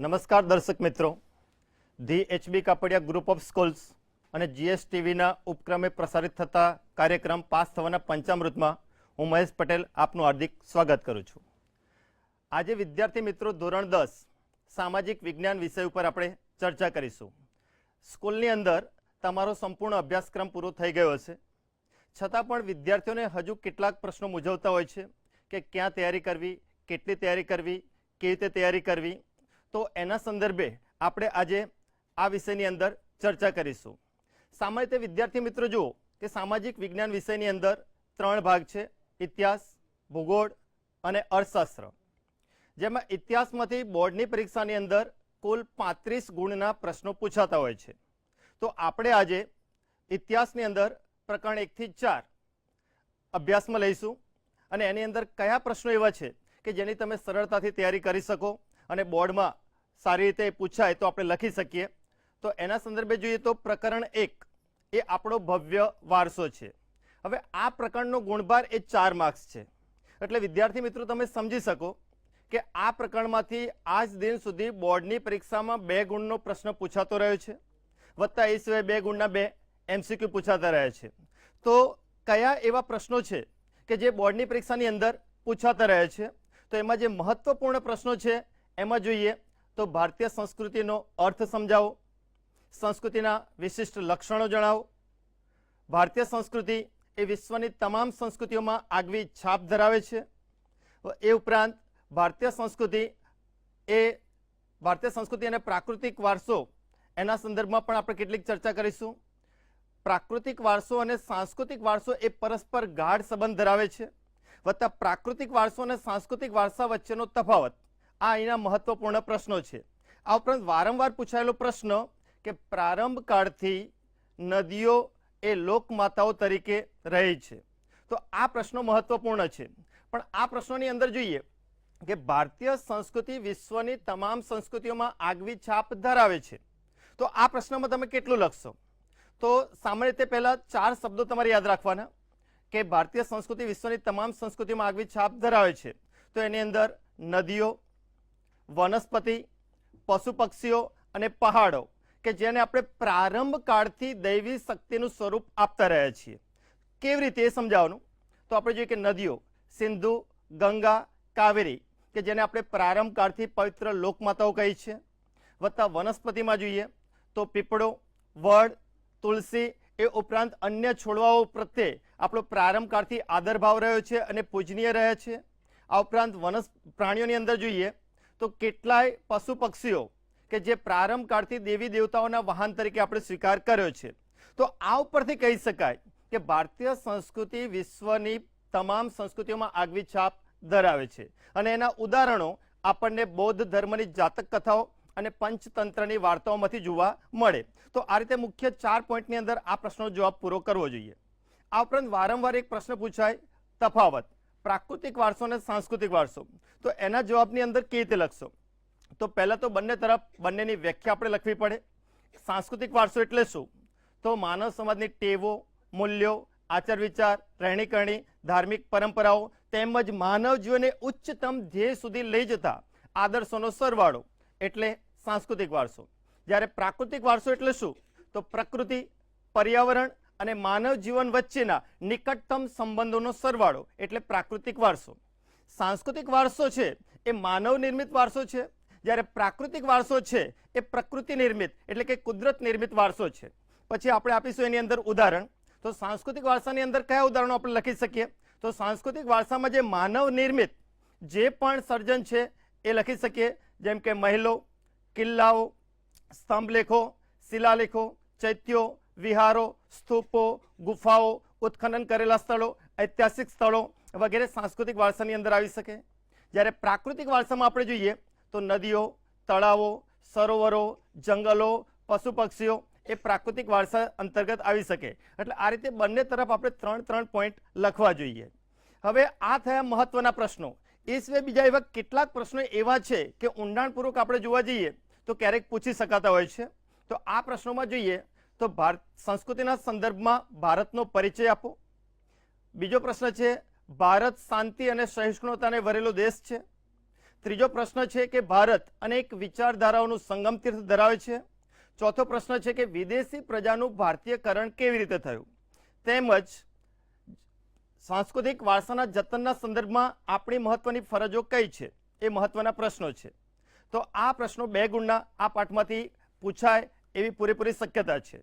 નમસ્કાર દર્શક મિત્રો. The HB Kapadia group of schools અને જીએસટીવીના ઉપક્રમે પ્રસારિત થતા કાર્યક્રમ પાસ થવાના પંચામૃતમાં હું મહેશ પટેલ આપનું હાર્દિક સ્વાગત કરું છું. આજે વિદ્યાર્થી મિત્રો ધોરણ દસ, સામાજિક વિજ્ઞાન વિષય ઉપર આપણે ચર્ચા કરીશું. સ્કૂલની અંદર તમારો સંપૂર્ણ અભ્યાસક્રમ પૂરો થઈ ગયો હશે. છતાં પણ વિદ્યાર્થીઓને હજુ કેટલાક પ્રશ્નો મૂંઝવતા હોય છે કે ક્યાં તૈયારી કરવી, કેટલી તૈયારી કરવી, કેવી રીતે તૈયારી કરવી તો એના સંદર્ભે આપણે આજે આ વિષયની અંદર ચર્ચા કરીશું. સામાન્ય રીતે વિદ્યાર્થી મિત્રો જુઓ કે સામાજિક વિજ્ઞાન વિષયની અંદર ત્રણ ભાગ છે, ઇતિહાસ, ભૂગોળ અને અર્થશાસ્ત્ર. જેમાં ઇતિહાસમાંથી બોર્ડની પરીક્ષાની અંદર કુલ પાંત્રીસ ગુણના પ્રશ્નો પૂછાતા હોય છે. તો આપણે આજે ઇતિહાસની અંદર પ્રકરણ એકથી ચાર અભ્યાસમાં લઈશું અને એની અંદર કયા પ્રશ્નો એવા છે કે જેની તમે સરળતાથી તૈયારી કરી શકો અને બોર્ડમાં સારી રીતે પૂછાય તો આપણે લખી શકીએ. તો એના સંદર્ભે જોઈએ તો પ્રકરણ એક, એ આપણો ભવ્ય વારસો છે. હવે આ પ્રકરણનો ગુણભાર એ ચાર માર્ક્સ છે. એટલે વિદ્યાર્થી મિત્રો તમે સમજી શકો કે આ પ્રકરણમાંથી આજ દિન સુધી બોર્ડની પરીક્ષામાં બે ગુણનો પ્રશ્ન પૂછાતો રહ્યો છે. વત્તા એ સિવાય બે ગુણના બે એમસીક્યુ પૂછાતા રહ્યા છે. તો કયા એવા પ્રશ્નો છે કે જે બોર્ડની પરીક્ષાની અંદર પૂછાતા રહે છે? તો એમાં જે મહત્વપૂર્ણ પ્રશ્નો છે એમાં જોઈએ તો ભારતીય સંસ્કૃતિનો અર્થ સમજાવો. સંસ્કૃતિના વિશિષ્ટ લક્ષણો જણાવો. ભારતીય સંસ્કૃતિ એ વિશ્વની તમામ સંસ્કૃતિઓમાં આગવી છાપ ધરાવે છે. એ ઉપરાંત ભારતીય સંસ્કૃતિ એ ભારતીય સંસ્કૃતિ અને પ્રાકૃતિક વારસો, એના સંદર્ભમાં પણ આપણે કેટલીક ચર્ચા કરીશું. પ્રાકૃતિક વારસો અને સાંસ્કૃતિક વારસો એ પરસ્પર ગાઢ સંબંધ ધરાવે છે. વત્તા પ્રાકૃતિક વારસો અને સાંસ્કૃતિક વારસા વચ્ચેનો તફાવત. આ અહીંના મહત્વપૂર્ણ પ્રશ્નો છે. આ ઉપરાંત વારંવાર પૂછાયેલો પ્રશ્ન કે પ્રારંભ કાળથી નદીઓ એ લોકમાતાઓ તરીકે રહી છે. તો આ પ્રશ્નો મહત્વપૂર્ણ છે. પણ આ પ્રશ્નોની અંદર જોઈએ કે ભારતીય સંસ્કૃતિ વિશ્વની તમામ સંસ્કૃતિઓમાં આગવી છાપ ધરાવે છે. તો આ પ્રશ્નમાં તમે કેટલું લખશો? તો સામાન્ય રીતે પહેલા ચાર શબ્દો તમારે યાદ રાખવાના. કે ભારતીય સંસ્કૃતિ વિશ્વની તમામ સંસ્કૃતિમાં આગવી છાપ ધરાવે છે. તો એની અંદર નદીઓ વનસ્પતિ પશુ પક્ષીઓ અને પહાડો, કે જેને આપણે પ્રારંભ કાળથી દૈવી શક્તિનું સ્વરૂપ આપતા રહ્યા છીએ. કેવી રીતે એ સમજાવવાનું? તો આપણે જોઈએ કે નદીઓ, સિંધુ, ગંગા, કાવેરી, કે જેને આપણે પ્રારંભ કાળથી પવિત્ર લોકમાતાઓ કહી છે. વત્તા વનસ્પતિમાં જોઈએ તો પીપળો, વડ, તુલસી એ ઉપરાંત અન્ય છોડવાઓ પ્રત્યે આપણો પ્રારંભ કાળથી આદરભાવ રહ્યો છે અને પૂજનીય રહે છે. આ ઉપરાંત વનસ, પ્રાણીઓની અંદર જોઈએ તો કેટલાય પશુ પક્ષીઓ કે જે પ્રારંભ કાળથી દેવી દેવતાઓના વાહન તરીકે આપણે સ્વીકાર કર્યો છે. તો આ ઉપરથી કહી શકાય કે ભારતીય સંસ્કૃતિ વિશ્વની તમામ સંસ્કૃતિઓમાં આગવી છાપ ધરાવે છે. અને એના ઉદાહરણો આપણને બૌદ્ધ ધર્મની જાતક કથાઓ અને પંચતંત્રની વાર્તાઓમાંથી જોવા મળે. તો આ રીતે મુખ્ય ચાર પોઈન્ટની અંદર આ પ્રશ્નનો જવાબ પૂરો કરવો જોઈએ. આ ઉપરાંત વારંવાર એક પ્રશ્ન પૂછાય તફાવત. પ્રાકૃતિક વારસો અને સાંસ્કૃતિક વારસો. તો એના જવાબની અંદર કેવી રીતે લખશો? તો પહેલાં તો બંને તરફ, બંનેની વ્યાખ્યા આપણે લખવી પડે. સાંસ્કૃતિક વારસો એટલે શું? તો માનવ સમાજની ટેવો, મૂલ્યો, આચાર વિચાર, રહેણીકરણી, ધાર્મિક પરંપરાઓ તેમજ માનવ જીવનને ઉચ્ચતમ ધ્યેય સુધી લઈ જતા આદર્શોનો સરવાળો એટલે સાંસ્કૃતિક વારસો. જ્યારે પ્રાકૃતિક વારસો એટલે શું? તો પ્રકૃતિ, પર્યાવરણ અને માનવ જીવન વચ્ચેના નિકટતમ સંબંધોનો સરવાળો, એટલે પ્રાકૃતિક વારસો. સાંસ્કૃતિક વારસો છે, એ માનવ નિર્મિત વારસો છે. જ્યારે પ્રાકૃતિક વારસો છે, એ પ્રકૃતિ નિર્મિત એટલે કે કુદરત નિર્મિત વારસો છે. પછી આપણે આપીશું એની અંદર ઉદાહરણ. તો સાંસ્કૃતિક વારસાની અંદર કયા ઉદાહરણો આપણે લખી શકીએ? તો સાંસ્કૃતિક વારસામાં જે માનવ નિર્મિત જે પણ સર્જન છે, એ લખી શકીએ. જેમ કે મહેલો, કિલ્લાઓ, સ્તંભલેખો, શિલાલેખો, ચૈત્યો વિહારો, સ્તૂપો, ગુફાઓ, ઉત્ખનન કરેલા સ્થળો, ઐતિહાસિક સ્થળો વગેરે સાંસ્કૃતિક વારસાની અંદર આવી શકે. જ્યારે પ્રાકૃતિક વારસામાં આપણે જોઈએ, તો નદીઓ, તળાવો, સરોવરો, જંગલો પશુ પક્ષીઓ એ પ્રાકૃતિક વારસા અંતર્ગત આવી શકે. એટલે આ રીતે બંને તરફ આપણે ત્રણ ત્રણ પોઈન્ટ લખવા જોઈએ. હવે આ થયા મહત્વના પ્રશ્નો. એ સિવાય બીજા એવા કેટલાક પ્રશ્નો એવા છે કે ઊંડાણપૂર્વક આપણે જોવા જઈએ, તો ક્યારેક પૂછી શકાતા હોય છે. તો આ પ્રશ્નોમાં જોઈએ તો ભારત સંસ્કૃતિના સંદર્ભમાં ભારતનો પરિચય આપો. બીજો પ્રશ્ન છે, ભારત શાંતિ અને સહિષ્ણુતાને ભરેલો દેશ છે. ત્રીજો પ્રશ્ન છે કે ભારત અનેક વિચારધારાઓનું સંગમ તીર્થ ધરાવે છે. ચોથો પ્રશ્ન છે કે વિદેશી પ્રજાનું ભારતીયકરણ કેવી રીતે થયું? તેમજ સાંસ્કૃતિક વારસાના જતનના સંદર્ભમાં આપણી મહત્વની ફરજો કઈ છે? એ મહત્વના પ્રશ્નો છે. તો આ પ્રશ્નો બે ગુણના આ પાઠમાંથી પૂછાય. એવી પૂરેપૂરી શક્યતા છે.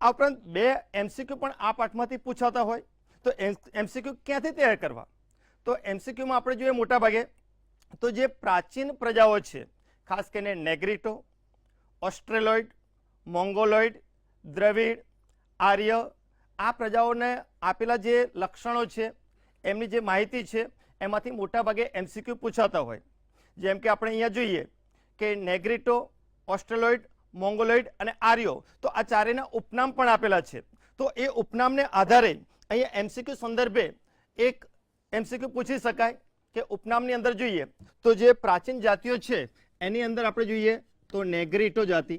આ ઉપરાંત બે એમસીક્યુ પણ આ પાઠમાંથી પૂછાતા હોય, તો એમસીક્યુ ક્યાંથી તૈયાર કરવા? તો એમસીક્યુમાં આપણે જોઈએ મોટાભાગે, તો જે પ્રાચીન પ્રજાઓ છે, ખાસ કરીને નેગ્રીટો, ઓસ્ટ્રેલોઇડ, મોંગોલોઇડ, દ્રવિડ, આર્ય, આ પ્રજાઓને આપેલા જે લક્ષણો છે, એમની જે માહિતી છે, એમાંથી મોટાભાગે એમસીક્યુ પૂછાતા હોય. જેમ કે આપણે અહીંયા જોઈએ કે નેગ્રીટો, ઓસ્ટ્રેલોઇડ મોંગોલોઇડ અને આર્યો. તો આ ચારેના ઉપનામ પણ આપેલા છે. તો એ ઉપનામને આધારે અહીંયા એમસીક્યુ સંદર્ભે એક એમસીક્યુ પૂછી શકાય કે ઉપનામની અંદર જોઈએ તો જે પ્રાચીન જાતિઓ છે, એની અંદર આપણે જોઈએ તો નેગ્રીટો જાતિ.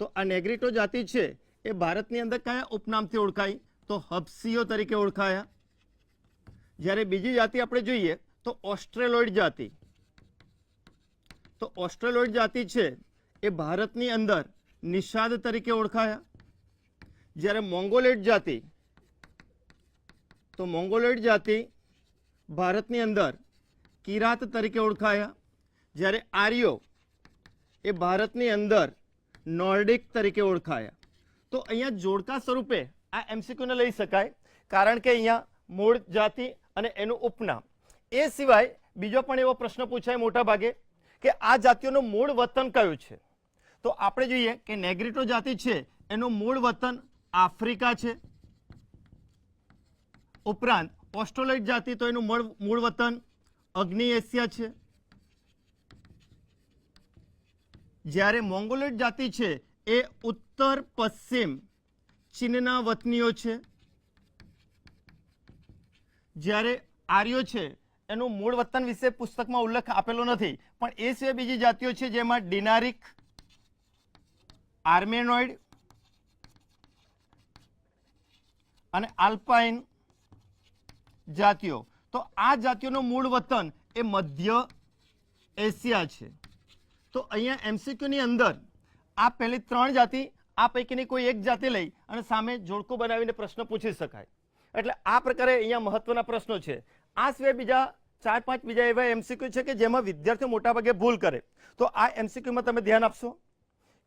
તો આ નેગ્રીટો જાતિ છે, એ ભારતની અંદર કયા ઉપનામથી ઓળખાય? તો હબસીઓ તરીકે ઓળખાયા. જ્યારે બીજી જાતિ આપણે જોઈએ તો ઓસ્ટ્રેલોઇડ જાતિ. તો ઓસ્ટ્રેલોઇડ જાતિ છે એ ભારતની અંદર નિષાદ તરીકે ઓળખાયા. જ્યારે મોંગોલેટ જાતિ, તો મોંગોલેટ જાતિ ભારતની અંદર કિરાત તરીકે ઓળખાયા. જ્યારે આર્યો એ ભારતની અંદર નોર્ડિક તરીકે ઓળખાયા. તો અહીંયા જોડકા સ્વરૂપે આ એમસીક્યુને લઈ શકાય, કારણ કે અહીંયા મૂળ જાતિ અને એનું ઉપનામ. એ સિવાય બીજો પણ એવો પ્રશ્ન પૂછાય મોટા ભાગે કે આ જાતિઓનું મૂળ વતન કયું છે? તો આપણે જોઈએ કે નેગ્રીટો જાતિ છે, એનું મૂળ વતન આફ્રિકા છે. ઉપરાંત, ઓસ્ટ્રેલોઇડ જાતિ તો એનું મૂળ મૂળ વતન અગ્નિ એશિયા છે. જ્યારે મોંગોલેટ જાતિ છે, એ ઉત્તર પશ્ચિમ ચીનના વતનીઓ છે. જ્યારે આર્યો છે, એનું મૂળ વતન વિશે પુસ્તકમાં ઉલ્લેખ આપેલો નથી, પણ એ સિવાય બીજી જાતિઓ છે જેમાં ડિનારિક આર્મેનોઇડ અને આલ્પાઇન જાતિઓ. તો આ જાતિઓનું મૂળ વતન એ મધ્ય એશિયા છે. તો અહીંયા એમસીક્યુની અંદર આ પહેલી ત્રણ જાતિ આ પૈકીની કોઈ એક જાતિ લઈ અને સામે જોડકું બનાવીને પ્રશ્ન પૂછી શકાય. એટલે આ પ્રકારે અહીંયા મહત્વના પ્રશ્નો છે. આ સિવાય બીજા ચાર પાંચ બીજા એવા એમસીક્યુ છે કે જેમાં વિદ્યાર્થીઓ મોટાભાગે ભૂલ કરે. તો આ એમસીક્યુમાં તમે ધ્યાન આપશો.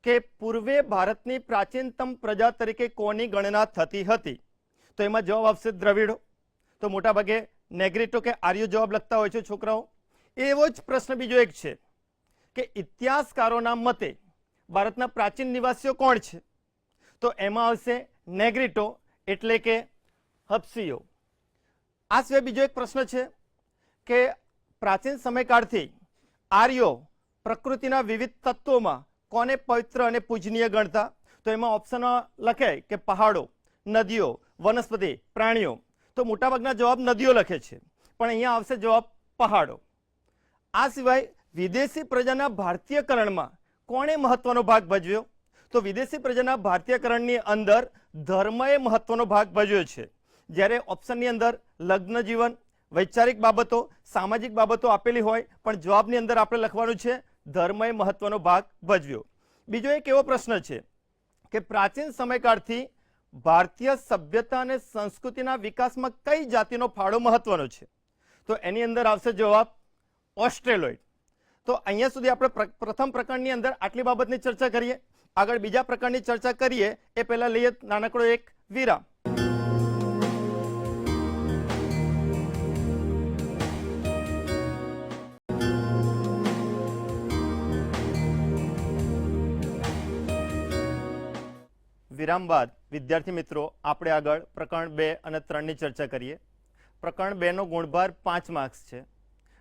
કે પૂર્વે ભારતની પ્રાચીનતમ પ્રજા તરીકે કોની ગણના થતી હતી? તો એમાં જવાબ આવશે દ્રવિડો. તો મોટાભાગે નેગ્રેટો કે આર્યો જવાબ લખતા હોય છે છોકરાઓ. એવો જ પ્રશ્ન બીજો એક છે કે ઇતિહાસકારોના મતે ભારતના પ્રાચીન નિવાસીઓ કોણ છે? તો એમાં આવશે નેગ્રીટો એટલે કે હપ્સીઓ. આ સિવાય બીજો એક પ્રશ્ન છે કે પ્રાચીન સમયકાળથી આર્યો પ્રકૃતિના વિવિધ તત્વોમાં કોને પવિત્ર અને પૂજનીય ગણતા? તો એમાં ઓપ્શન લખે કે પહાડો, નદીઓ, વનસ્પતિ, પ્રાણીઓ. તો મોટાભાગના જવાબ નદીઓ લખે છે. પણ અહીંયા આવશે જવાબ પહાડો. આ સિવાય વિદેશી પ્રજાના ભારતીયકરણમાં કોણે મહત્વનો ભાગ ભજવ્યો? તો વિદેશી પ્રજાના ભારતીયકરણની અંદર ધર્મએ મહત્વનો ભાગ ભજવ્યો છે. જ્યારે ઓપ્શનની અંદર લગ્ન જીવન, વૈચારિક બાબતો, સામાજિક બાબતો આપેલી હોય, પણ જવાબની અંદર આપણે લખવાનું છે ધર્મએ મહત્વનો ભાગ ભજવ્યો. બીજો એક એવો પ્રશ્ન છે કે પ્રાચીન સમયકાળથી ભારતીય સભ્યતા અને સંસ્કૃતિના વિકાસમાં કઈ જાતિનો ફાળો મહત્વનો છે? તો એની અંદર આવશે જવાબ ઓસ્ટ્રેલોઇડ. તો અહીંયા સુધી આપણે પ્રથમ પ્રકરણની અંદર આટલી બાબતની ચર્ચા કરીએ. આગળ બીજા પ્રકારની ચર્ચા કરીએ. એ પહેલા લઈએ નાનકડો એક વિરામ. વિરામ બાદ, વિદ્યાર્થી મિત્રો, આપણે આગળ પ્રકરણ બે અને ત્રણની ચર્ચા કરીએ. પ્રકરણ બેનો ગુણભાર પાંચ માર્ક્સ છે.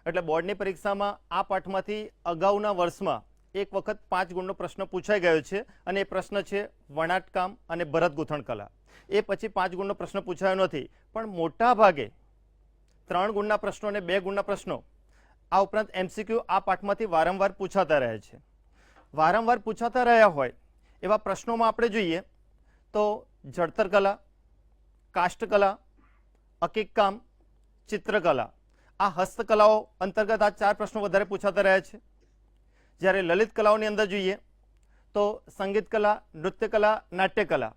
એટલે બોર્ડની પરીક્ષામાં આ પાઠમાંથી અગાઉના વર્ષમાં એક વખત પાંચ ગુણનો પ્રશ્ન પૂછાઈ ગયો છે અને એ પ્રશ્ન છે વણાટકામ અને ભરત ગૂંથણ કલા. એ પછી પાંચ ગુણનો પ્રશ્ન પૂછાયો નથી, પણ મોટા ભાગે ત્રણ ગુણના પ્રશ્નો અને બે ગુણના પ્રશ્નો આ ઉપરાંત એમસીક્યુ આ પાઠમાંથી વારંવાર પૂછાતા રહે છે. વારંવાર પૂછાતા રહ્યા હોય એવા પ્રશ્નોમાં આપણે જોઈએ તો જડતર કલા કાષ્ટકલા, અકિકકામ, ચિત્રકલા. આ હસ્તકલાઓ અંતર્ગત આ ચાર પ્રશ્નો વધારે પૂછાતા રહ્યા છે. જ્યારે લલિત કલાઓની અંદર જોઈએ, તો સંગીત કલા નૃત્ય કલા નાટ્ય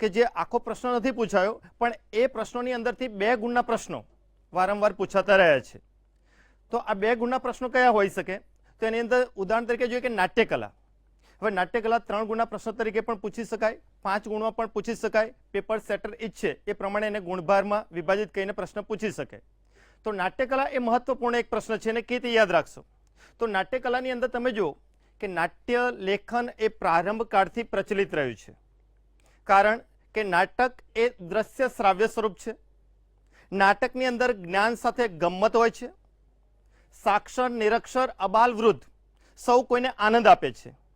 કે જે આખો પ્રશ્ન નથી પૂછાયો, પણ એ પ્રશ્નોની અંદરથી બે ગુણના પ્રશ્નો વારંવાર પૂછાતા રહ્યા છે. તો આ બે ગુણના પ્રશ્નો કયા હોઈ શકે? તો એની અંદર ઉદાહરણ તરીકે જોઈએ કે નાટ્ય કલા હવે નાટ્યકલા ત્રણ ગુણના પ્રશ્ન તરીકે પણ પૂછી શકાય, પાંચ ગુણમાં પણ પૂછી શકાય, પેપર સેટર ઈચ્છે એ પ્રમાણે એને ગુણભારમાં વિભાજિત કરીને પ્રશ્ન પૂછી શકે. તો નાટ્યકલા એ મહત્વપૂર્ણ એક પ્રશ્ન છે અને કે તે યાદ રાખશો? તો નાટ્યકલાની અંદર તમે જુઓ કે નાટ્ય લેખન એ પ્રારંભ કાળથી પ્રચલિત રહ્યું છે. કારણ કે નાટક એ દ્રશ્ય શ્રાવ્ય સ્વરૂપ છે. નાટકની અંદર જ્ઞાન સાથે ગમ્મત હોય છે. સાક્ષર, નિરક્ષર, અબાલ વૃદ્ધ સૌ કોઈને આનંદ આપે છે.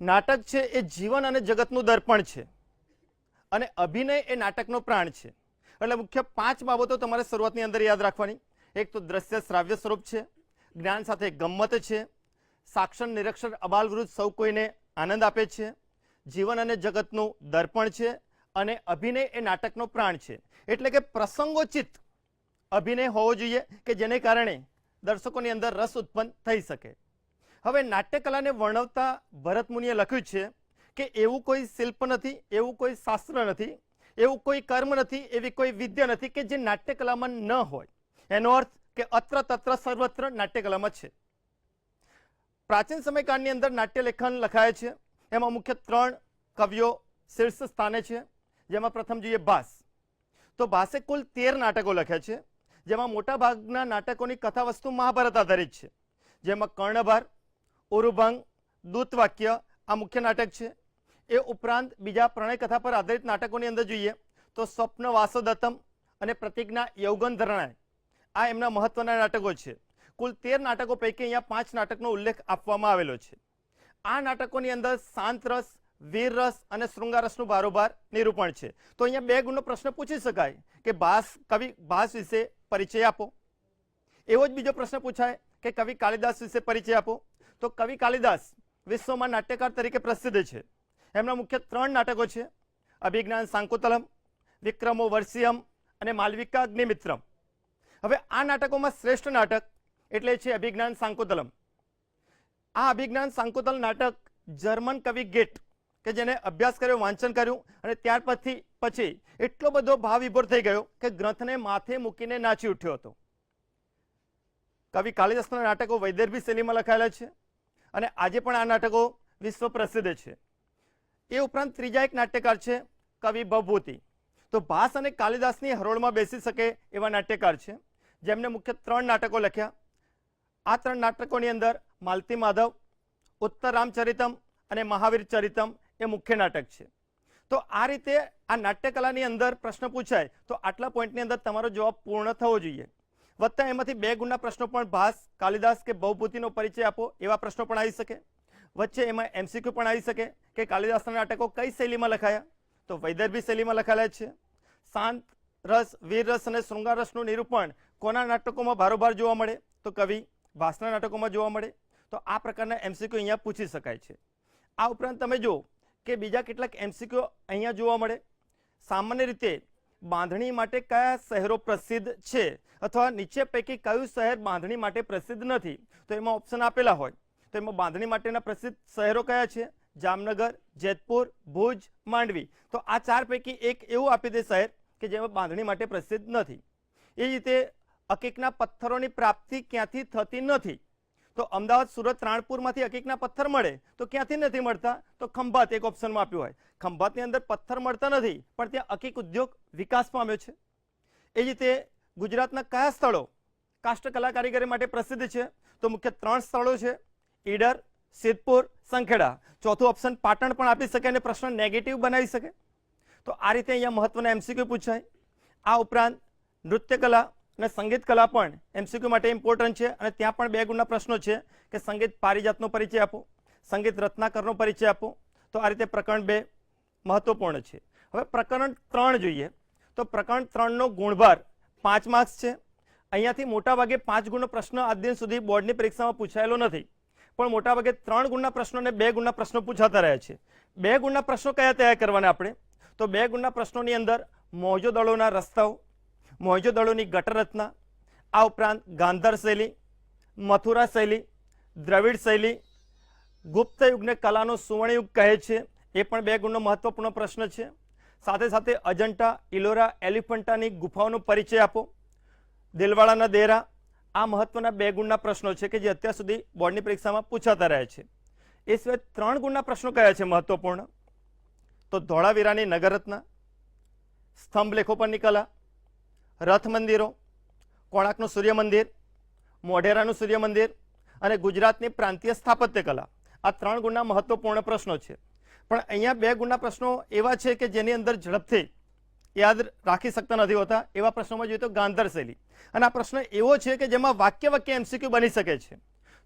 નાટક છે એ જીવન અને જગતનું દર્પણ છે. અને અભિનય એ નાટકનો પ્રાણ છે. એટલે મુખ્ય પાંચ બાબતો તમારે શરૂઆતની અંદર યાદ રાખવાની. એક તો દ્રશ્ય શ્રાવ્ય સ્વરૂપ છે. જ્ઞાન સાથે ગમ્મત છે. સાક્ષર નિરક્ષર અબાલવૃદ્ધ સૌ કોઈને આનંદ આપે છે. જીવન અને જગતનું દર્પણ છે અને અભિનય એ નાટકનો પ્રાણ છે. એટલે કે પ્રસંગોચિત અભિનય હોવો જોઈએ કે જેને કારણે દર્શકોની અંદર રસ ઉત્પન્ન થઈ શકે. હવે નાટ્યકલાને વર્ણવતા ભરત મુનિએ લખ્યું છે કે એવું કોઈ શિલ્પ નથી, એવું કોઈ શાસ્ત્ર નથી, એવું કોઈ કર્મ નથી, એવી કોઈ વિદ્યા નથી કે જે નાટ્યકલામાં ન હોય. એનો અર્થ કે અત્ર તત્ર સર્વત્ર નાટ્યકલામાં છે. પ્રાચીન સમયકાળની અંદર નાટ્યલેખન લખાય છે. એમાં મુખ્ય ત્રણ કવિઓ શીર્ષ સ્થાને છે. જેમાં પ્રથમ જોઈએ ભાસ. તો ભાસે કુલ તેર નાટકો લખ્યા છે. જેમાં મોટાભાગના નાટકોની કથા વસ્તુ મહાભારત આધારિત છે. જેમાં કર્ણભાર ઉરુભંગ, દૂતવાક્ય, આ મુખ્ય નાટક છે. એ ઉપરાંત બીજા પ્રણય કથા પર આધારિત નાટકોની અંદર જોઈએ તો સ્વપ્ન વાસોદત્તમ અને પ્રતિજ્ઞા યૌગન ધરણાય. આ એમના મહત્વના નાટકો છે. કુલ તેર નાટકો પૈકી અહીંયા પાંચ નાટકનો ઉલ્લેખ આપવામાં આવેલો છે. આ નાટકોની અંદર શાંત રસ, વીર રસ અને શૃંગાર રસનું બારોબાર નિરૂપણ છે. તો અહીંયા બે ગુણનો પ્રશ્ન પૂછી શકાય કે ભાસ કવિ ભાસ વિશે પરિચય આપો. એવો જ બીજો પ્રશ્ન પૂછાય કે કવિ કાલિદાસ વિશે પરિચય આપો. તો કવિ કાલિદાસ વિશ્વમાં નાટ્યકાર તરીકે પ્રસિદ્ધ છે. એમના મુખ્ય ત્રણ નાટકો છે. અભિજ્ઞાન સાંકુતલમ, વિક્રમો વર્ષિયમ અને માલવિકા અગ્નિમિત્રમ. હવે આ નાટકોમાં શ્રેષ્ઠ નાટક એટલે છે અભિજ્ઞાન સાંકુતલમ. આ અભિજ્ઞાન સાંકુતલ નાટક જર્મન કવિ ગેટ, કે જેને અભ્યાસ કર્યો, વાંચન કર્યું અને ત્યાર પછી પછી એટલો બધો ભાવ વિભોર થઈ ગયો કે ગ્રંથને માથે મૂકીને નાચી ઉઠ્યો હતો. કવિ કાલિદાસના નાટકો વૈદર્ભી શૈલીમાં લખાયેલા છે. અને આજે પણ આ નાટકો વિશ્વ પ્રસિદ્ધ છે. એ ઉપરાંત ત્રીજા એક નાટ્યકાર છે, કવિ ભભૂતિ તો ભાસ અને કાલિદાસની હરોળમાં બેસી શકે એવા નાટ્યકાર છે જેમને મુખ્ય ત્રણ નાટકો લખ્યા. આ ત્રણ નાટકોની અંદર માલતી માધવ, ઉત્તર રામચરિતમ અને મહાવીર ચરિતમ એ મુખ્ય નાટક છે. તો આ રીતે આ નાટ્યકલાની અંદર પ્રશ્ન પૂછાય, તો આટલા પોઈન્ટની અંદર તમારો જવાબ પૂર્ણ થવો જોઈએ. વત્તા એમાંથી બે ગુણના પ્રશ્નો પણ ભાસ, કાલિદાસ કે બહુભૂતિનો પરિચય આપો, એવા પ્રશ્નો પણ આવી શકે. વચ્ચે એમાં એમસીક્યુ પણ આવી શકે કે કાલિદાસના નાટકો કઈ શૈલીમાં લખાયા? તો વૈદર્ભી શૈલીમાં લખાયેલા છે. શાંત રસ, વીર રસ અને શૃંગાર રસનું નિરૂપણ કોના નાટકોમાં ભારોભાર જોવા મળે? તો કવિ ભાસના નાટકોમાં જોવા મળે. તો આ પ્રકારના એમસીક્યુ અહીંયા પૂછી શકાય છે. આ ઉપરાંત તમે જુઓ કે બીજા કેટલાક એમસીક્યુ અહીંયા જોવા મળે. સામાન્ય રીતે બાંધણી માટે કયા શહેરો પ્રસિદ્ધ છે? અથવા નીચે પૈકી કયું શહેર બાંધણી માટે પ્રસિદ્ધ નથી? તો એમાં ઓપ્શન આપેલા હોય. તો એમાં બાંધણી માટેના પ્રસિદ્ધ શહેરો કયા છે? જામનગર, જેતપુર, ભુજ, માંડવી. તો આ ચાર પૈકી એક એવું આપી દે શહેર કે જેમાં બાંધણી માટે પ્રસિદ્ધ નથી. એ રીતે અકીકના પથ્થરોની પ્રાપ્તિ ક્યાંથી થતી નથી? તો અમદાવાદ, સુરત, રાણપુરમાંથી અકીકના પથ્થર મળે તો ક્યાંથી નથી મળતા? તો ખંભાત એક ઓપ્શનમાં આપ્યું હોય. ખંભાતની અંદર પથ્થર મળતા નથી, પણ ત્યાં અકીક ઉદ્યોગ વિકાસ પામ્યો છે. એ જ રીતે ગુજરાતના કયા સ્થળો કાષ્ટ કલા કારીગરી માટે પ્રસિદ્ધ છે? તો મુખ્ય ત્રણ સ્થળો છે. ઈડર, સિદ્ધપુર, સંખેડા. ચોથું ઓપ્શન પાટણ પણ આપી શકે અને પ્રશ્ન નેગેટિવ બનાવી શકે. તો આ રીતે અહીંયા મહત્વના એમસીક્યુ પૂછાય. આ ઉપરાંત નૃત્યકલા અને સંગીત કલા પણ એમસીક્યુ માટે ઇમ્પોર્ટન્ટ છે અને ત્યાં પણ બે ગુણના પ્રશ્નો છે કે સંગીત પારિજાતનો પરિચય આપો, સંગીત રત્નાકરનો પરિચય આપો. તો આ રીતે પ્રકરણ બે મહત્વપૂર્ણ છે. હવે પ્રકરણ ત્રણ જોઈએ. તો પ્રકરણ ત્રણનો ગુણભાર પાંચ માર્ક્સ છે. અહીંયાથી મોટાભાગે પાંચ ગુણનો પ્રશ્ન આજ દિન સુધી બોર્ડની પરીક્ષામાં પૂછાયેલો નથી. પણ મોટાભાગે ત્રણ ગુણના પ્રશ્નો અને બે ગુણના પ્રશ્નો પૂછાતા રહ્યા છે. બે ગુણના પ્રશ્નો કયા તૈયાર કરવાના આપણે? તો બે ગુણના પ્રશ્નોની અંદર મોજો દળોના રસ્તાઓ મોજો દળોની ગટર રચના આ ઉપરાંત ગાંધર શૈલી, મથુરા શૈલી, દ્રવિડ શૈલી, ગુપ્ત યુગને કલાનો સુવર્ણયુગ કહે છે, એ પણ બે ગુણનો મહત્વપૂર્ણ પ્રશ્ન છે. સાથે સાથે અજંટા, ઇલોરા, એલિફન્ટાની ગુફાઓનો પરિચય આપો. દિલવાળાના દેરા, આ મહત્વના બે ગુણના પ્રશ્નો છે કે જે અત્યાર સુધી બોર્ડની પરીક્ષામાં પૂછાતા રહ્યા છે. એ સિવાય ત્રણ ગુણના પ્રશ્નો કયા છે મહત્વપૂર્ણ? તો ધોળાવીરાની નગરરત્ના સ્તંભ લેખો પરની કલા રથ મંદિરો, કોણાર્કનું સૂર્ય મંદિર, મોઢેરાનું સૂર્ય મંદિર અને ગુજરાતની પ્રાંતીય સ્થાપત્ય કલા. આ ત્રણ ગુણના મહત્વપૂર્ણ પ્રશ્નો છે. પણ અહીંયા બે ગુણના પ્રશ્નો એવા છે કે જેની અંદર ઝડપથી યાદ રાખી શકતા નથી હોતા. એવા પ્રશ્નોમાં જોઈએ તો ગાંધર શૈલી. અને આ પ્રશ્ન એવો છે કે જેમાં વાક્ય વાક્ય એમસીક્યુ બની શકે છે.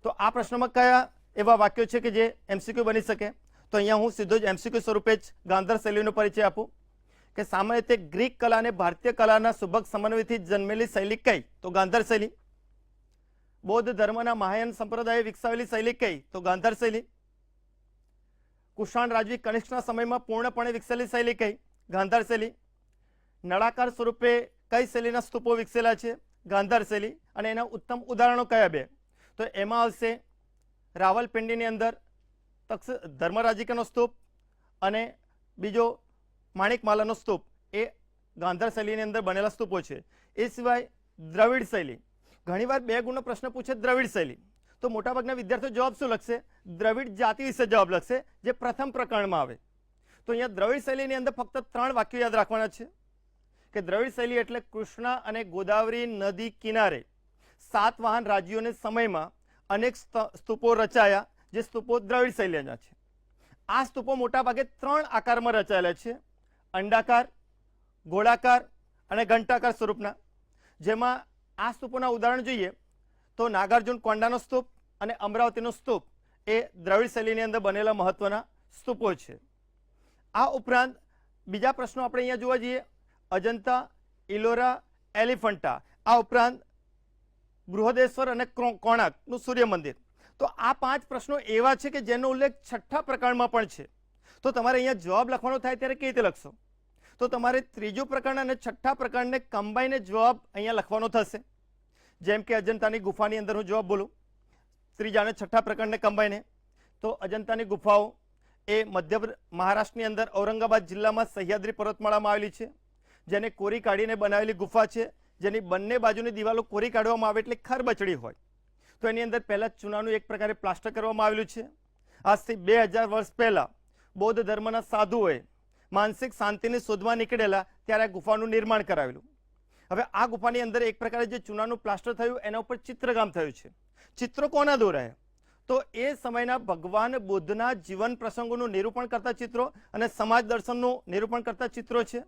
તો આ પ્રશ્નમાં કયા એવા વાક્યો છે કે જે એમસીક્યુ બની શકે? તો અહીંયા હું સીધો જ એમસીક્યુ સ્વરૂપે જ ગાંધર શૈલીનો પરિચય આપું. કે સામાન્ય રીતે ગ્રીક કલા અને ભારતીય કલાના સુભગ સમન્વયથી જન્મેલી શૈલી કઈ? તો ગાંધર શૈલી. બૌદ્ધ ધર્મના મહાયાન સંપ્રદાયે વિકસાવેલી શૈલી કઈ? તો ગાંધર શૈલી. કુષાણ રાજવી કનિષ્ઠના સમયમાં પૂર્ણપણે વિકસેલી શૈલી કઈ? ગાંધાર શૈલી. નળાકાર સ્વરૂપે કઈ શૈલીના સ્તૂપો વિકસેલા છે? ગાંધાર શૈલી. અને એના ઉત્તમ ઉદાહરણો કયા બે? તો એમાં આવશે રાવલપિંડીની અંદર તક્ષ ધર્મરાજિકાનો સ્તૂપ અને બીજો માણિકમાલાનો સ્તૂપ એ ગાંધાર શૈલીની અંદર બનેલા સ્તૂપો છે. એ સિવાય દ્રવિડ શૈલી. ઘણીવાર બે ગુણનો પ્રશ્ન પૂછે દ્રવિડ શૈલી. તો મોટાભાગના વિદ્યાર્થીઓ જવાબ શું લખશે? દ્રવિડ જાતિ વિશે જવાબ લખશે, જે પ્રથમ પ્રકરણમાં આવે. તો અહીંયા દ્રવિડ શૈલીની અંદર ફક્ત ત્રણ વાક્યો યાદ રાખવાના છે. કે દ્રવિડ શૈલી એટલે કૃષ્ણા અને ગોદાવરી નદી કિનારે સાતવાહન રાજ્યોને સમયમાં અનેક સ્ત- સ્તૂપો રચાયા, જે સ્તૂપો દ્રવિડ શૈલીના છે. આ સ્તૂપો મોટાભાગે ત્રણ આકારમાં રચાયેલા છે. અંડાકાર, ગોળાકાર અને ઘંટાકાર સ્વરૂપના. જેમાં આ સ્તૂપોના ઉદાહરણ જોઈએ તો નાગાર્જુન કોંડાનો સ્તૂપ અને અમરાવતીનો સ્તૂપ એ દ્રવિડ શૈલીની અંદર બનેલા મહત્વના સ્તૂપો છે. આ ઉપરાંત બીજા પ્રશ્નો આપણે અહીંયા જોવા જઈએ. અજંતા, ઇલોરા, એલિફન્ટા. આ ઉપરાંત બૃહદેશ્વર અને કોણાર્કનું સૂર્ય મંદિર તો આ પાંચ પ્રશ્નો એવા છે કે જેનો ઉલ્લેખ છઠ્ઠા પ્રકરણમાં પણ છે. તો તમારે અહીંયા જવાબ લખવાનો થાય ત્યારે કેવી રીતે લખશો? તો તમારે ત્રીજું પ્રકરણ અને છઠ્ઠા પ્રકરણને કંબાઈને જવાબ અહીંયા લખવાનો થશે. જેમ કે અજંતાની ગુફાની અંદર હું જવાબ બોલું. ત્રીજા અને છઠ્ઠા પ્રકરણને કંબાઈને તો અજંતાની ગુફાઓ એ મધ્ય મહારાષ્ટ્રની અંદર ઔરંગાબાદ જિલ્લામાં સહ્યાદ્રી પર્વતમાળામાં આવેલી છે. જેને કોરી કાઢીને બનાવેલી ગુફા છે. જેની બંને બાજુની દિવાલો કોરી કાઢવામાં આવે એટલે ખરબચડી હોય. તો એની અંદર પહેલાં ચૂનાનું એક પ્રકારે પ્લાસ્ટર કરવામાં આવેલું છે. આજથી બે હજાર વર્ષ પહેલાં બૌદ્ધ ધર્મના સાધુઓએ માનસિક શાંતિની શોધમાં નીકળેલા ત્યારે આ ગુફાનું નિર્માણ કરાવેલું. હવે આ ગુફાની અંદર એક પ્રકારે જે ચૂનાનું પ્લાસ્ટર થયું, એના ઉપર ચિત્રકામ થયું છે. ચિત્રો કોના દોરાયા તો એ સમયના ભગવાન બુદ્ધના જીવન પ્રસંગોનું નિરૂપણ કરતા ચિત્રો અને સમાજ દર્શનનું નિરૂપણ કરતા ચિત્રો છે.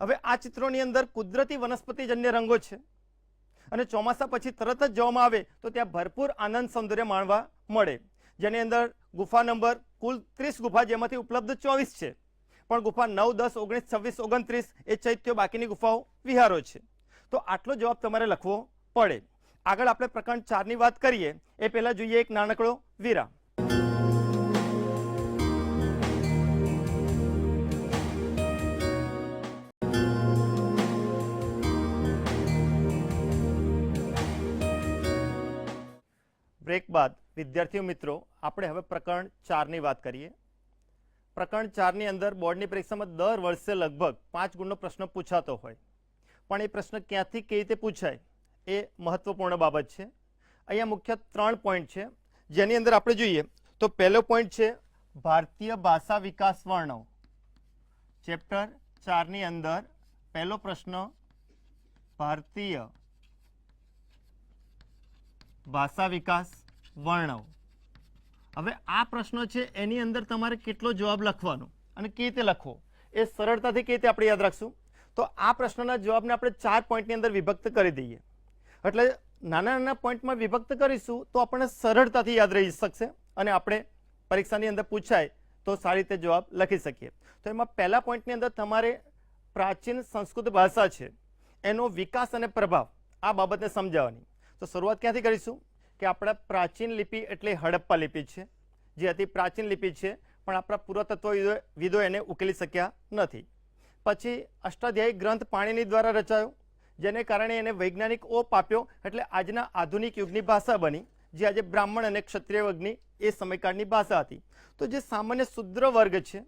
હવે આ ચિત્રોની અંદર કુદરતી વનસ્પતિજન્ય રંગો છે. અને ચોમાસા પછી તરત જ જવામાં આવે તો ત્યાં ભરપૂર આનંદ સૌંદર્ય માણવા મળે. જેની અંદર ગુફા નંબર કુલ ત્રીસ ગુફા જેમાંથી ઉપલબ્ધ ચોવીસ છે. પણ ગુફા નવ, દસ, ઓગણીસ, છવ્વીસ, ઓગણત્રીસ એ ચૈત્યો બાકીની ગુફાઓ વિહારો છે. તો આટલો જવાબ તમારે લખવો પડે. આગળ આપણે પ્રકરણ ચારની વાત કરીએ. એ પહેલાં જોઈએ એક નાનકડો વિરામ. બ્રેક બાદ વિદ્યાર્થીઓ મિત્રો, આપણે હવે પ્રકરણ ચારની વાત કરીએ. પ્રકરણ ચારની અંદર બોર્ડની પરીક્ષામાં દર વર્ષે લગભગ પાંચ ગુણનો પ્રશ્ન પૂછાતો હોય. પણ એ પ્રશ્ન ક્યાંથી કેવી રીતે પૂછાય એ મહત્વપૂર્ણ બાબત છે. અહીંયા મુખ્ય ત્રણ પોઈન્ટ છે. જેની અંદર આપણે જોઈએ તો પહેલો પોઈન્ટ છે ભારતીય ભાષા વિકાસ વર્ણવ. ચેપ્ટર ચારની અંદર પહેલો પ્રશ્ન, ભારતીય ભાષા વિકાસ વર્ણવ. હવે આ પ્રશ્ન છે, એની અંદર તમારે કેટલો જવાબ લખવાનો અને કેવી રીતે લખવો? એ સરળતાથી કેવી રીતે આપણે યાદ રાખશું? તો આ પ્રશ્નના જવાબને આપણે ચાર પોઈન્ટની અંદર વિભક્ત કરી દઈએ. એટલે નાના નાના પોઈન્ટમાં વિભક્ત કરીશું તો આપણને સરળતાથી યાદ રહી શકશે અને આપણે પરીક્ષાની અંદર પૂછાય તો સારી રીતે જવાબ લખી શકીએ. તો એમાં પહેલા પોઈન્ટની અંદર તમારે પ્રાચીન સંસ્કૃત ભાષા છે, એનો વિકાસ અને પ્રભાવ આ બાબતને સમજાવવાની. તો શરૂઆત ક્યાંથી કરીશું? કે આપણા પ્રાચીન લિપિ એટલે હડપ્પા લિપિ છે, જે અતિ પ્રાચીન લિપિ છે, પણ આપણા પુરાતત્વવિદો એને ઉકેલી શક્યા નથી. પછી અષ્ટાધ્યાયી ગ્રંથ પાણીની દ્વારા રચાયો, જેને કારણે એને વૈજ્ઞાનિક ઓપ આપ્યો, એટલે આજના આધુનિક યુગની ભાષા બની, જે આજે બ્રાહ્મણ અને ક્ષત્રિય વર્ગની એ સમયકાળની ભાષા હતી. તો જે સામાન્ય શુદ્ર વર્ગ છે,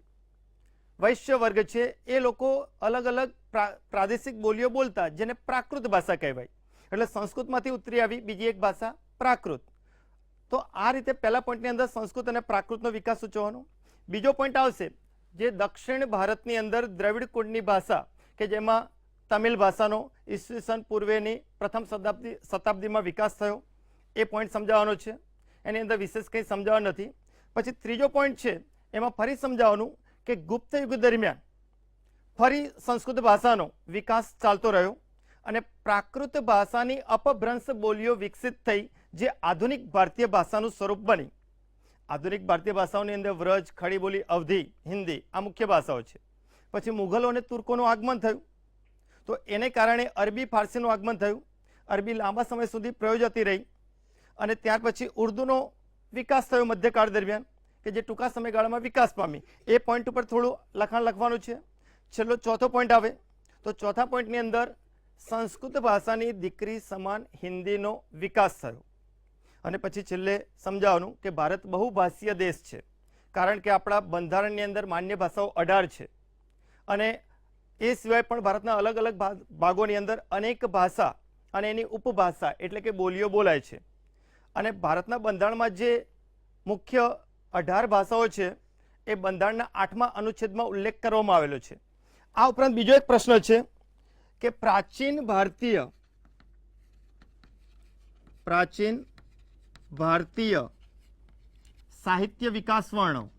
વૈશ્ય વર્ગ છે, એ લોકો અલગ અલગ પ્રા- પ્રાદેશિક બોલીઓ બોલતા, જેને પ્રાકૃત ભાષા કહેવાય. એટલે સંસ્કૃતમાંથી ઉતરી આવી બીજી એક ભાષા પ્રાકૃત. તો આ રીતે પહેલા પોઈન્ટની અંદર સંસ્કૃત અને પ્રાકૃતનો વિકાસ સૂચવવાનો. બીજો પોઈન્ટ આવશે જે દક્ષિણ ભારતની અંદર દ્રવિડ કુળની ભાષા કે જેમાં તમિલ ભાષાનો ઈસવીસન પૂર્વેની પ્રથમ શતાબ્દી શતાબ્દીમાં વિકાસ થયો. એ પોઈન્ટ સમજાવવાનો છે. એની અંદર વિશેષ કંઈ સમજાવવાનું નથી. પછી ત્રીજો પોઈન્ટ છે, એમાં ફરી સમજાવવાનું કે ગુપ્ત યુગ દરમિયાન ફરી સંસ્કૃત ભાષાનો વિકાસ ચાલતો રહ્યો અને પ્રાકૃત ભાષાની અપભ્રંશ બોલીઓ વિકસિત થઈ જે આધુનિક ભારતીય ભાષાનું સ્વરૂપ બની. આધુનિક ભારતીય ભાષાઓની અંદર વ્રજ, ખડી બોલી, અવધિ, હિન્દી આ મુખ્ય ભાષાઓ છે. પછી મુઘલો અને તુર્કોનું આગમન થયું. તો એને કારણે અરબી ફારસીનું આગમન થયું. અરબી લાંબા સમય સુધી પ્રયોજાતી રહી. અને ત્યાર પછી ઉર્દુનો વિકાસ થયો મધ્યકાળ દરમિયાન, કે જે ટૂંકા સમયગાળામાં વિકાસ પામી. એ પોઈન્ટ ઉપર થોડું લખાણ લખવાનું છે. છેલ્લો ચોથો પોઈન્ટ આવે. તો ચોથા પોઈન્ટની અંદર સંસ્કૃત ભાષાની દીકરી સમાન હિન્દીનો વિકાસ થયો. અને પછી છેલ્લે સમજાવવાનું કે ભારત બહુભાષીય દેશ છે. કારણ કે આપણા બંધારણની અંદર માન્ય ભાષાઓ અઢાર છે. અને એ સિવાય પણ ભારતના અલગ અલગ ભાગોની અંદર અનેક ભાષા અને એની ઉપભાષા એટલે કે બોલીઓ બોલાય છે. અને ભારતના બંધારણમાં જે મુખ્ય અઢાર ભાષાઓ છે, એ બંધારણના આઠમા અનુચ્છેદમાં ઉલ્લેખ કરવામાં આવેલો છે. આ ઉપરાંત બીજો એક પ્રશ્ન છે કે પ્રાચીન ભારતીય, પ્રાચીન ભારતીય સાહિત્ય વિકાસ વર્ણો.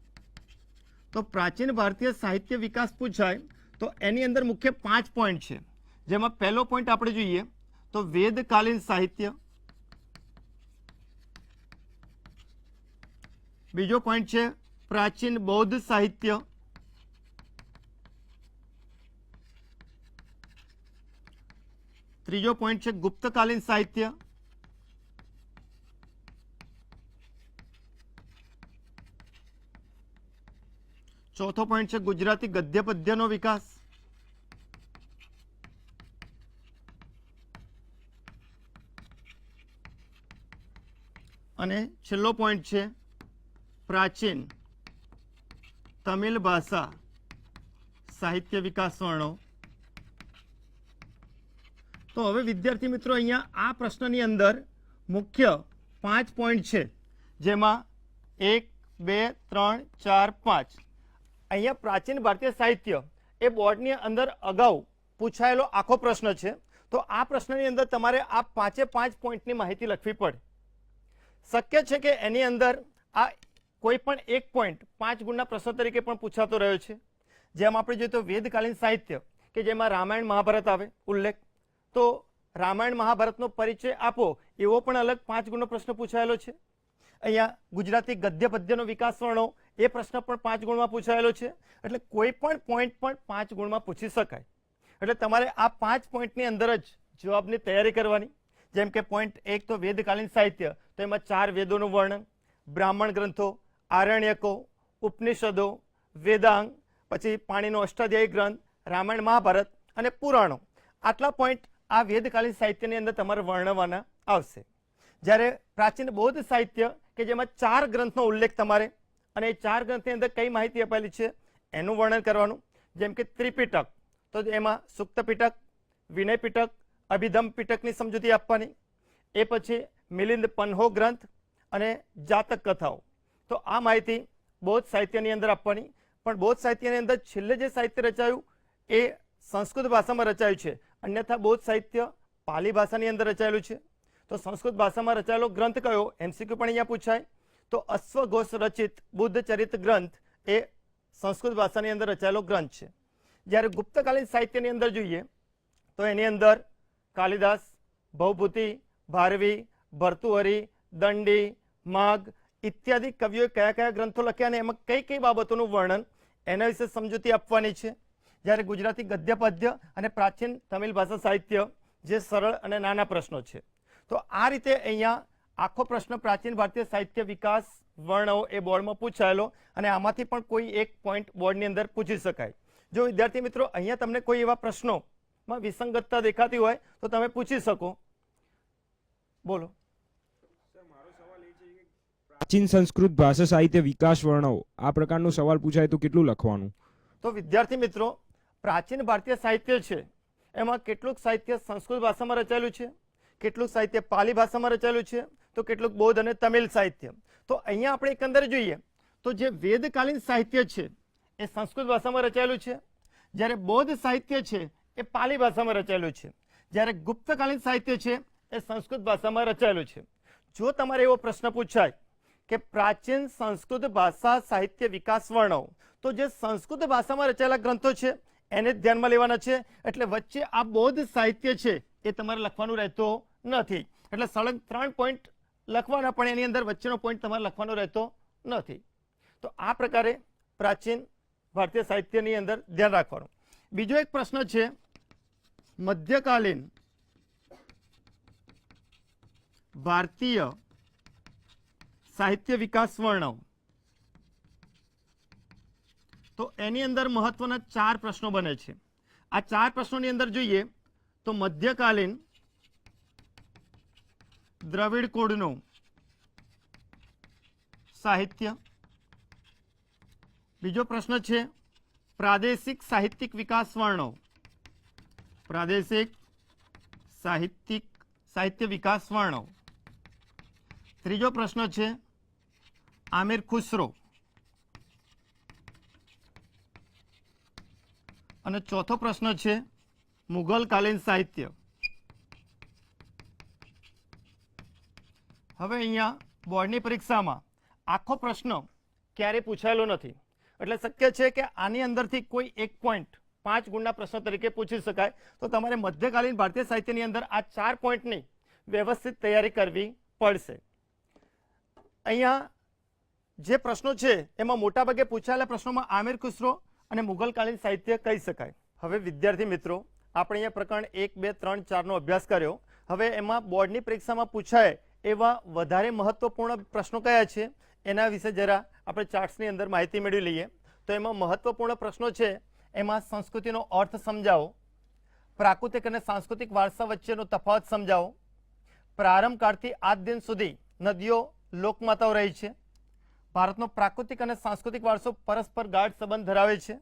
તો પ્રાચીન ભારતીય સાહિત્ય વિકાસ પૂછાય, તો એની અંદર મુખ્ય પાંચ પોઈન્ટ છે. જેમાં પહેલો પોઈન્ટ આપણે જોઈએ, તો વેદકાલીન સાહિત્ય. બીજો પોઈન્ટ છે, પ્રાચીન બૌદ્ધ સાહિત્ય. ત્રીજો પોઈન્ટ છે, ગુપ્તકાલીન સાહિત્ય. ચોથો પોઈન્ટ છે ગુજરાતી ગદ્ય પદ્યનો વિકાસ. અને છેલ્લો પોઈન્ટ છે પ્રાચીન તમિલ ભાષા સાહિત્ય વિકાસ વર્ણો તો હવે વિદ્યાર્થી મિત્રો અહીંયા આ પ્રશ્નની અંદર મુખ્ય પાંચ પોઈન્ટ છે. જેમાં એક, બે, ત્રણ, ચાર, પાંચ. અહીંયા પ્રાચીન ભારતીય સાહિત્ય એ બોર્ડની અંદર અગાઉ પૂછાયેલો આખો પ્રશ્ન છે. તો આ પ્રશ્નની અંદર તમારે આ પાંચે પાંચ પોઈન્ટની માહિતી લખવી પડે. શક્ય છે કે એની અંદર આ કોઈ પણ એક પોઈન્ટ પાંચ ગુણના પ્રશ્ન તરીકે પણ પૂછાતો રહ્યો છે. જેમ આપણે જોઈએ તો વેદકાલીન સાહિત્ય, કે જેમાં રામાયણ મહાભારત આવે, ઉલ્લેખ. તો રામાયણ મહાભારતનો પરિચય આપો એવો પણ અલગ પાંચ ગુણનો પ્રશ્ન પૂછાયેલો છે. અહીંયા ગુજરાતી ગદ્ય પદ્યનો વિકાસ વર્ણો, એ પ્રશ્ન પણ પાંચ ગુણમાં પૂછાયેલો છે. એટલે કોઈ પણ પોઈન્ટ પણ પાંચ ગુણમાં પૂછી શકાય. એટલે તમારે આ પાંચ પોઈન્ટની અંદર જ જવાબની તૈયારી કરવાની. જેમ કે પોઈન્ટ એક તો વેદકાલીન સાહિત્ય, તો એમાં ચાર વેદોનું વર્ણન, બ્રાહ્મણ ગ્રંથો, આરણ્યકો, ઉપનિષદો, વેદાંગ, પછી પાણીનો અષ્ટાધ્યાયી ગ્રંથ, રામાયણ મહાભારત અને પુરાણો. આટલા પોઈન્ટ આ વેદકાલીન સાહિત્યની અંદર તમારે વર્ણવવાના આવશે. જ્યારે પ્રાચીન બૌદ્ધ સાહિત્ય, કે જેમાં ચાર ગ્રંથનો ઉલ્લેખ તમારે, અને એ ચાર ગ્રંથની અંદર કઈ માહિતી અપાયેલી છે, એનું વર્ણન કરવાનું. જેમ કે ત્રિપિટક, તો એમાં સુક્ત પિટક, વિનય પિટક, અભિધમ પિટકની સમજૂતી આપવાની. એ પછી મિલિંદ પન્હો ગ્રંથ અને જાતક કથાઓ. તો આ માહિતી બૌદ્ધ સાહિત્યની અંદર આપવાની. પણ બૌદ્ધ સાહિત્યની અંદર છેલ્લે જે સાહિત્ય રચાયું, એ સંસ્કૃત ભાષામાં રચાયું છે. અન્યથા બૌદ્ધ સાહિત્ય પાલી ભાષાની અંદર રચાયેલું છે. તો સંસ્કૃત ભાષામાં રચાયેલો ગ્રંથ કયો? એમસીક્યુ પણ અહીંયા પૂછાય. તો અશ્વઘોષ રચિત બુદ્ધ ચરિત ગ્રંથ એ સંસ્કૃત ભાષાની અંદર રચાયેલો ગ્રંથ છે. જ્યારે ગુપ્તકાલીન સાહિત્યની અંદર જોઈએ, તો એની અંદર કાલિદાસ, ભવભૂતિ, ભારવી, ભર્તુહરી, દંડી, માગ ઇત્યાદિ કવિઓએ કયા કયા ગ્રંથો લખ્યા અને એમાં કઈ કઈ બાબતોનું વર્ણન એના વિશે સમજૂતી આપવાની છે. જ્યારે ગુજરાતી ગદ્ય પદ્ય અને પ્રાચીન તમિલ ભાષા સાહિત્ય જે સરળ અને નાના પ્રશ્નો છે. તો આ રીતે અહીંયા આખો પ્રશ્ન પ્રાચીન ભારતીય સાહિત્ય વિકાસ વર્ણો એ બોર્ડમાં પૂછાયેલો અને આમાંથી પણ કોઈ એક પોઈન્ટ બોર્ડની અંદર પૂછી શકાય. જો વિદ્યાર્થી મિત્રો અહીંયા તમને કોઈ એવા પ્રશ્નોમાં વિસંગતતા દેખાતી હોય તો તમે પૂછી શકો. બોલો. પ્રાચીન સંસ્કૃત ભાષા સાહિત્ય વિકાસ વર્ણવો આ પ્રકારનો સવાલ પૂછાય તો કેટલું લખવાનું? તો વિદ્યાર્થી મિત્રો પ્રાચીન ભારતીય સાહિત્ય છે એમાં કેટલુંક સાહિત્ય સંસ્કૃત ભાષામાં રચાયેલું છે? કેટલુંક સાહિત્ય પાલી ભાષામાં રચાયેલું છે, તો કેટલુંક બૌદ્ધ અને તમિલ સાહિત્ય. તો અહીંયા આપણે એકંદરે જોઈએ, તો જે વેદકાલીન સાહિત્ય છે, એ સંસ્કૃત ભાષામાં રચાયેલું છે. જ્યારે બૌદ્ધ સાહિત્ય છે, એ પાલી ભાષામાં રચાયેલું છે. જ્યારે ગુપ્તકાલીન સાહિત્ય છે, એ સંસ્કૃત ભાષામાં રચાયેલું છે. જો તમારે એવો પ્રશ્ન પૂછાય કે પ્રાચીન સંસ્કૃત ભાષા સાહિત્ય વિકાસ વર્ણવ, તો જે સંસ્કૃત ભાષામાં રચાયેલા ગ્રંથો છે, એને જ ધ્યાનમાં લેવાના છે. એટલે વચ્ચે આ બૌદ્ધ સાહિત્ય છે એ તમારે લખવાનું રહેતો નથી. એટલે સળંગ ત્રણ પોઈન્ટ લખવાના, પણ એની અંદર વચ્ચેનો પોઈન્ટ તમારે લખવાનો રહેતો નથી. તો આ પ્રકારે પ્રાચીન ભારતીય સાહિત્યની અંદર ધ્યાન રાખવાનું. બીજો એક પ્રશ્ન છે, મધ્યકાલીન ભારતીય સાહિત્ય વિકાસ વર્ણવ. તો એની અંદર મહત્વના ચાર પ્રશ્નો બને છે. આ ચાર પ્રશ્નોની અંદર જોઈએ તો મધ્યકાલીન દ્રવિડ કોડનું સાહિત્ય. બીજો પ્રશ્ન છે, પ્રાદેશિક સાહિત્યિક વિકાસ વર્ણો. પ્રાદેશિક સાહિત્યિક સાહિત્ય વિકાસ વર્ણો. ત્રીજો પ્રશ્ન છે, આમિર ખુસરો. અને ચોથો પ્રશ્ન છે મુઘલકાલીન સાહિત્ય. હવે અહીંયા બોર્ડની પરીક્ષામાં આખો પ્રશ્ન ક્યારેય પૂછાયેલો નથી. એટલે શક્ય છે કે આની અંદરથી કોઈ એક પોઈન્ટ પાંચ ગુણના પ્રશ્ન તરીકે પૂછી શકાય. તો તમારે મધ્યકાલીન ભારતીય સાહિત્યની અંદર આ ચાર પોઈન્ટની વ્યવસ્થિત તૈયારી કરવી પડશે. અહીંયા જે પ્રશ્નો છે, એમાં મોટાભાગે પૂછાયેલા પ્રશ્નોમાં આમિર ખુસરો અને મુઘલકાલીન સાહિત્ય કહી શકાય. હવે વિદ્યાર્થી મિત્રો આપણે અહીંયા પ્રકરણ એક, બે, ત્રણ, ચારનો અભ્યાસ કર્યો. હવે એમાં બોર્ડની પરીક્ષામાં પૂછાય એવા વધારે મહત્વપૂર્ણ પ્રશ્નો કયા છે? એના વિશે જરા આપણે ચાર્ટ્સની અંદર માહિતી મેળવી લઈએ. તો એમાં મહત્વપૂર્ણ પ્રશ્નો છે, એમાં સંસ્કૃતિનો અર્થ સમજાવો. પ્રાકૃતિક અને સાંસ્કૃતિક વારસા વચ્ચેનો તફાવત સમજાવો. પ્રારંભ કાળથી આજ દિન સુધી નદીઓ, લોકમાતાઓ રહી છે. ભારતનો પ્રાકૃતિક અને સાંસ્કૃતિક વારસો પરસ્પર ગાઢ સંબંધ ધરાવે છે.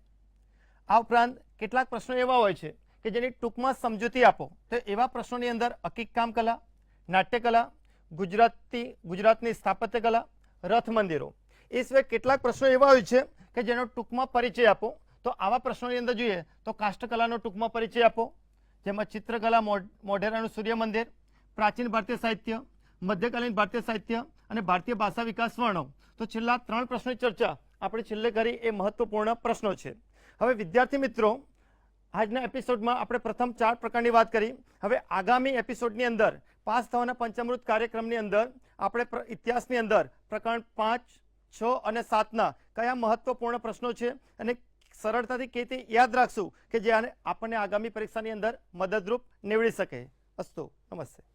આ ઉપરાંત કેટલાક પ્રશ્નો એવા હોય છે. કે જેની ટૂંકમાં સમજૂતી આપો. તો એવા પ્રશ્નોની અંદર અકીકકામ કલા, નાટ્યકલા, ગુજરાતી, ગુજરાતની સ્થાપત્ય કલા, રથ મંદિરો. એ સિવાય કેટલાક પ્રશ્નો એવા હોય છે કે જેનો ટૂંકમાં પરિચય આપો. તો આવા પ્રશ્નોની અંદર જોઈએ તો કાષ્ઠકલાનો ટૂંકમાં પરિચય આપો. જેમાં ચિત્રકલા મોઢ- મોઢેરાનું સૂર્ય મંદિર, પ્રાચીન ભારતીય સાહિત્ય, મધ્યકાલીન ભારતીય સાહિત્ય અને ભારતીય ભાષા વિકાસ વર્ણો. તો છેલ્લા ત્રણ પ્રશ્નોની ચર્ચા આપણે છેલ્લે કરી એ મહત્વપૂર્ણ પ્રશ્નો છે. હવે વિદ્યાર્થી મિત્રો આજના એપિસોડમાં આપણે પ્રથમ ચાર પ્રકારની વાત કરી. હવે આગામી એપિસોડની અંદર, પાસ થવાના પંચામૃત કાર્યક્રમની અંદર, આપણે ઇતિહાસની અંદર, પ્રકરણ પાંચ, છ અને સાતના કયા મહત્વપૂર્ણ પ્રશ્નો છે અને સરળતાથી કે તે યાદ રાખશું કે જે આપણને આગામી પરીક્ષાની અંદર મદદરૂપ નીવડી શકે. અસ્તુ, નમસ્તે.